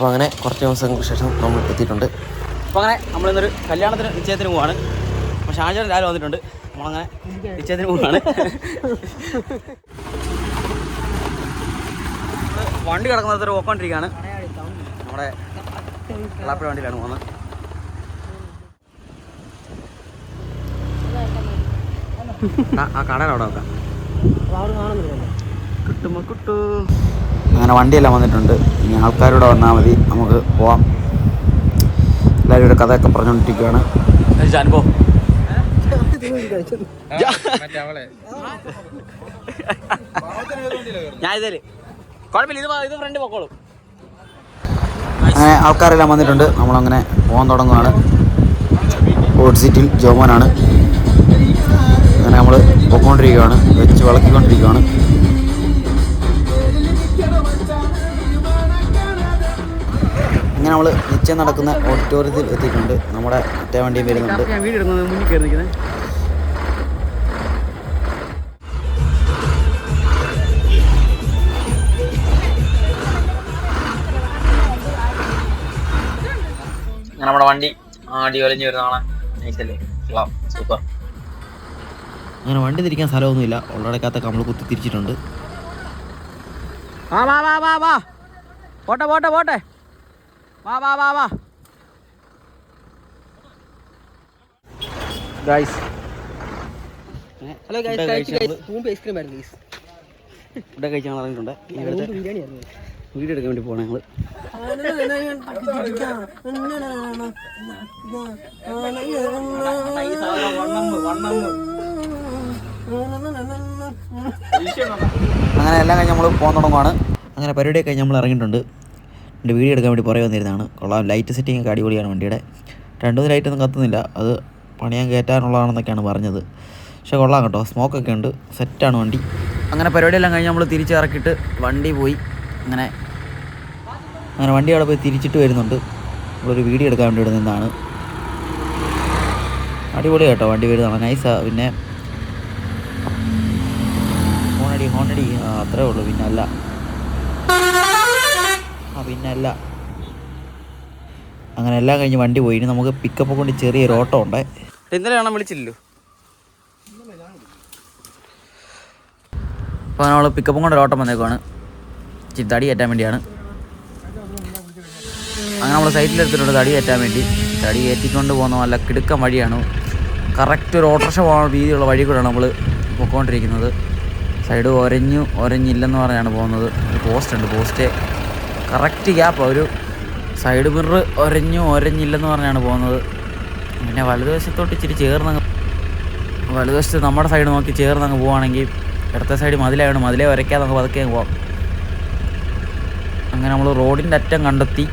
അപ്പോൾ അങ്ങനെ കുറച്ച് ദിവസങ്ങൾക്ക് ശേഷം നമ്മൾ എത്തിയിട്ടുണ്ട്. അപ്പോൾ അങ്ങനെ നമ്മൾ ഇന്നൊരു കല്യാണത്തിന് നിശ്ചയത്തിന് പോവാണ്. അപ്പോൾ ഷാജൻ രാവിലെ വന്നിട്ടുണ്ട്. നമ്മളങ്ങനെ നിശ്ചയത്തിന് പോവാണ്. വണ്ടി കിടക്കുന്നത് ഒരു പോയിക്കൊണ്ടിരിക്കുകയാണ് നമ്മുടെ വെള്ളാപ്പുഴ വണ്ടിയിലാണ് പോകുന്നത് ആ- ആ കടയിൽ അവിടെ നോക്കാം. കിട്ടുമ്പോ കിട്ടു. അങ്ങനെ വണ്ടിയെല്ലാം വന്നിട്ടുണ്ട്. ഇനി ആൾക്കാരോടെ വന്നാൽ മതി. നമുക്ക് പോവാം. എല്ലാവരും ഇവിടെ കഥയൊക്കെ പറഞ്ഞുകൊണ്ടിരിക്കുകയാണ്. അനുഭവം ഞാൻ ഇതല്ലേ കുഴപ്പമില്ല. ഇത് ഇത് ഫ്രണ്ട് പൊക്കോളും. അങ്ങനെ ആൾക്കാരെല്ലാം വന്നിട്ടുണ്ട്. നമ്മളങ്ങനെ പോകാൻ തുടങ്ങുകയാണ് ഓട്ട് സീറ്റിൽ ജോമോനാണ്. അങ്ങനെ നമ്മൾ പൊക്കോണ്ടിരിക്കുകയാണ്. വെച്ച് വിളക്കിക്കൊണ്ടിരിക്കുകയാണ്. അങ്ങനെ നമ്മൾ നിശ്ചയം നടക്കുന്ന ഓഡിറ്റോറിയത്തിൽ എത്തിയിട്ടുണ്ട്. നമ്മുടെ മറ്റേ വണ്ടിയും വരുന്നുണ്ട്. നമ്മുടെ വണ്ടി ആടി ഒലഞ്ഞു വരുന്ന കാണാൻ നൈസല്ലേ? സൂപ്പർ. അങ്ങനെ വണ്ടി തിരിക്കാൻ സ്ഥലമൊന്നുമില്ല. ഉള്ളടക്കാത്ത നമ്മൾ കുത്തി തിരിച്ചിട്ടുണ്ട്. വാ വാ വാ വാ വാ. പോട്ടെ പോട്ടെ പോട്ടെ. വാ വാ വാ വാ. ഗൈസ് ഹലോ ഐസ്ക്രീം ആയിരുന്നു ഗൈസ് ഇവിടെ കഴിച്ചാൽ ഇറങ്ങിയിട്ടുണ്ട്. വീഡിയോ എടുക്കാൻ വേണ്ടി പോകണം ഞങ്ങൾ അങ്ങനെ എല്ലാം കഴിഞ്ഞ് നമ്മൾ പോകാൻ തുടങ്ങുവാണ്. അങ്ങനെ പരിപാടിയൊക്കെ കഴിഞ്ഞ് നമ്മൾ ഇറങ്ങിയിട്ടുണ്ട്. എന്റെ വീഡിയോ എടുക്കാൻ വേണ്ടി പുറകെ വന്നിരുന്നതാണ്. കൊള്ളാം. ലൈറ്റ് സെറ്റിംഗ് ഒക്കെ അടിപൊളിയാണ് വണ്ടിയുടെ. രണ്ടു ലൈറ്റ് ഒന്നും കത്തുന്നില്ല. അത് പണിയാൻ കയറ്റാനുള്ളതാണെന്നൊക്കെയാണ് പറഞ്ഞത്. പക്ഷേ കൊള്ളാം കേട്ടോ. സ്മോക്കൊക്കെ ഉണ്ട്. സെറ്റാണ് വണ്ടി. അങ്ങനെ പരിപാടിയെല്ലാം കഴിഞ്ഞ് നമ്മൾ തിരിച്ചിറക്കിയിട്ട് വണ്ടി പോയി. അങ്ങനെ അങ്ങനെ വണ്ടി അവിടെ പോയി തിരിച്ചിട്ട് വരുന്നുണ്ട്. നമ്മളൊരു വീഡിയോ എടുക്കാൻ വേണ്ടി ഇവിടെ നിന്നാണ്. അടിപൊളി കേട്ടോ വണ്ടി വരുന്നതാണ്. നൈസാ പിന്നെ ഹോണടി ഹോണടി അത്രേ ഉള്ളൂ. പിന്നെ അല്ല. ആ പിന്നെ അങ്ങനെ എല്ലാം കഴിഞ്ഞ് വണ്ടി പോയി. ഇനി നമുക്ക് പിക്കപ്പ് കൊണ്ട് ചെറിയൊരു ഓട്ടോ ഉണ്ട്. ഇന്നലെ കാണാൻ വിളിച്ചില്ലല്ലോ അപ്പോൾ നമ്മൾ പിക്കപ്പും കൊണ്ട് ഒരു ഓട്ടം വന്നേക്കുവാണ്. ഇച്ചിരി തടി കയറ്റാൻ വേണ്ടിയാണ്. അങ്ങനെ നമ്മൾ സൈറ്റിലെടുത്തിട്ടുണ്ട് തടി കയറ്റാൻ വേണ്ടി. തടി കയറ്റിക്കൊണ്ട് പോകുന്ന നല്ല കിടുക്കം വഴിയാണ്. കറക്റ്റ് ഒരു ഓട്ടോറിക്ഷ പോകാൻ രീതിയിലുള്ള വഴി കൂടെയാണ് നമ്മൾ പൊയ്ക്കൊണ്ടിരിക്കുന്നത് സൈഡ് ഒരഞ്ഞു ഒരഞ്ഞില്ലെന്ന് പറഞ്ഞാണ് പോകുന്നത്. ഒരു പോസ്റ്റ് ഉണ്ട് പോസ്റ്റ് കറക്റ്റ് ഗ്യാപ്പ്. ഒരു സൈഡ് മിറർ ഒരഞ്ഞു ഒരഞ്ഞില്ലെന്ന് പറഞ്ഞാണ് പോകുന്നത്. പിന്നെ വലതുവശത്തോട്ട് ഇച്ചിരി ചേർന്നങ്ങ് വലതുവശത്ത് നമ്മുടെ സൈഡ് നോക്കി ചേർന്നങ്ങ് പോവുകയാണെങ്കിൽ ഇടത്തെ സൈഡ് മതിലായതുകൊണ്ട് മതിലേ വരയ്ക്കാതെ നമുക്ക് പതുക്കെ അങ്ങ് പോവാം. അങ്ങനെ നമ്മൾ റോഡിന്റെ അറ്റം കണ്ടെത്തി.